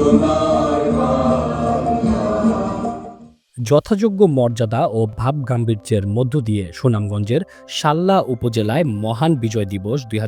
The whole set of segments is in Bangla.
Mama. যথাযোগ্য মর্যাদা ও ভাব গাম্ভীর্যের মধ্য দিয়ে সুনামগঞ্জের সাল্লা উপজেলায় মহান বিজয় দিবস দুই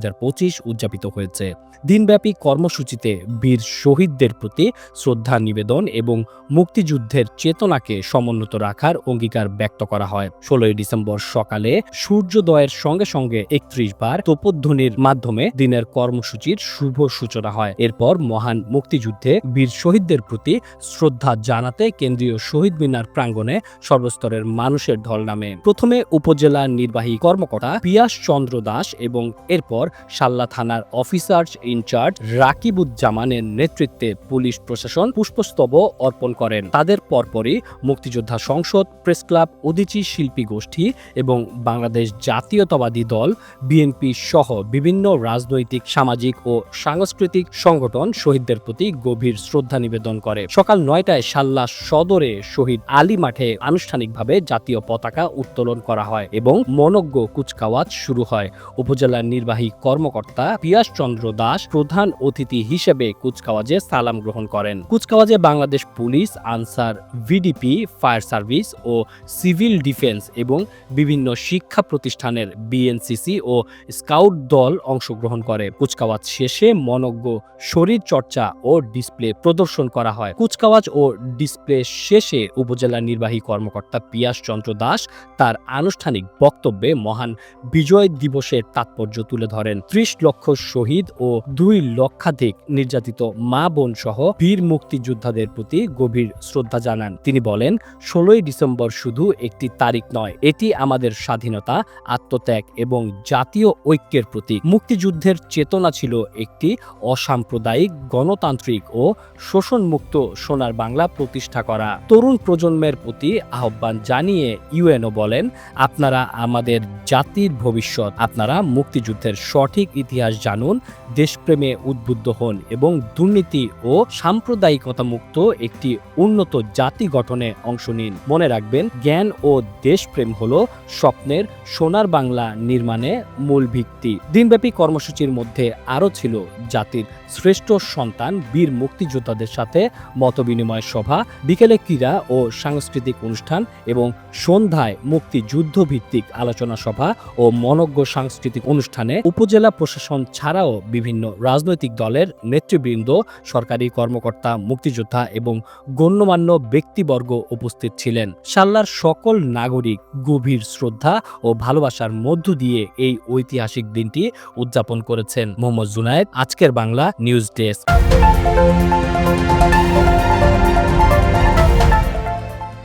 উদযাপিত হয়েছে। দিনব্যাপী কর্মসূচিতে বীর শহীদদের প্রতি শ্রদ্ধা নিবেদন এবং মুক্তিযুদ্ধের চেতনাকে সমুন্নত রাখার অঙ্গীকার ব্যক্ত করা হয়। ষোলোই ডিসেম্বর সকালে সূর্যোদয়ের সঙ্গে সঙ্গে একত্রিশ বার তোপধ্বনির মাধ্যমে দিনের কর্মসূচির শুভ সূচনা হয়। এরপর মহান মুক্তিযুদ্ধে বীর শহীদদের প্রতি শ্রদ্ধা জানাতে কেন্দ্রীয় শহীদ মিনার প্রাঙ্গণে সর্বস্তরের মানুষের ঢল নামে। প্রথমে উপজেলা নির্বাহী কর্মকর্তা পিয়াস চন্দ্র দাস এবং এরপর সাল্লা থানার অফিসার ইনচার্জ রাকিবুজ্জামানের নেতৃত্বে পুলিশ প্রশাসন পুষ্পস্তব অর্পণ করেন। তাদের পরপরই মুক্তিযোদ্ধা সংসদ, প্রেস ক্লাব, উদিচি শিল্পী গোষ্ঠী এবং বাংলাদেশ জাতীয়তাবাদী দল, বিএনপি সহ বিভিন্ন রাজনৈতিক, সামাজিক ও সাংস্কৃতিক সংগঠন শহীদদের প্রতি গভীর শ্রদ্ধা নিবেদন করে। সকাল নয়টায় সাল্লা সদরে শহীদ আলী মাঠে আনুষ্ঠানিকভাবে জাতীয় পতাকা উত্তোলন করা হয় এবং মনজ্ঞ কুচকাওয়াজ শুরু হয়। উপজেলার নির্বাহী কর্মকর্তা পিয়াস চন্দ্র দাস প্রধান অতিথি হিসেবে কুচকাওয়াজে সালাম গ্রহণ করেন। কুচকাওয়াজে Bangladesh police, Ansar, VDP, fire service ও সিভিল ডিফেন্স এবং বিভিন্ন শিক্ষা প্রতিষ্ঠানের বিএনসিসি ও স্কাউট দল অংশগ্রহণ করে। কুচকাওয়াজ শেষে মনজ্ঞ শরীর চর্চা ও ডিসপ্লে প্রদর্শন করা হয়। কুচকাওয়াজ ও ডিসপ্লে শেষে উপজেলা নির্বাহী কর্মকর্তা পিয়াস চন্দ্র দাস তার আনুষ্ঠানিক বক্তব্যে মহান বিজয় দিবসের তাৎপর্য তুলে ধরেন। ত্রিশ লক্ষ শহীদ ও দুই লক্ষাধিক নির্যাতিত মা বোন সহ বীর মুক্তিযোদ্ধাদের প্রতি গভীর শ্রদ্ধা জানান। তিনি বলেন, ষোলোই ডিসেম্বর শুধু একটি তারিখ নয়, এটি আমাদের স্বাধীনতা, আত্মত্যাগ এবং জাতীয় ঐক্যের প্রতীক। মুক্তিযুদ্ধের চেতনা ছিল একটি অসাম্প্রদায়িক, গণতান্ত্রিক ও শোষণমুক্ত সোনার বাংলা প্রতিষ্ঠা করা। তরুণ প্রজন্মের প্রতি আহ্বান জানিয়ে ইউএনও বলেন, আপনারা আমাদের জাতির ভবিষ্যৎ, আপনারা মুক্তিযুদ্ধের সঠিক ইতিহাস জানুন, দেশপ্রেমে উদ্বুদ্ধ হন এবং দুর্নীতি ও সাম্প্রদায়িকতা মুক্ত একটি উন্নত জাতি গঠনে অংশ নিন। মনে রাখবেন, জ্ঞান ও দেশপ্রেম হল স্বপ্নের সোনার বাংলা নির্মাণে মূল ভিত্তি। দিনব্যাপী কর্মসূচির মধ্যে আরও ছিল জাতির শ্রেষ্ঠ সন্তান বীর মুক্তিযোদ্ধাদের সাথে মতবিনিময় সভা, বিকেলে ক্রীড়া ও সাংস্কৃতিক অনুষ্ঠান এবং সন্ধ্যায় মুক্তিযুদ্ধ ভিত্তিক আলোচনা সভা ও মনজ্ঞ সাংস্কৃতিক অনুষ্ঠানে উপজেলা প্রশাসন ছাড়াও বিভিন্ন রাজনৈতিক দলের নেতৃবৃন্দ, সরকারি কর্মকর্তা, মুক্তিযোদ্ধা এবং গণ্যমান্য ব্যক্তিবর্গ উপস্থিত ছিলেন। সাল্লার সকল নাগরিক গভীর শ্রদ্ধা ও ভালোবাসার মধ্য দিয়ে এই ঐতিহাসিক দিনটি উদযাপন করেছেন। মোহাম্মদ জুনায়েদ, আজকের বাংলা নিউজ ডেস্ক।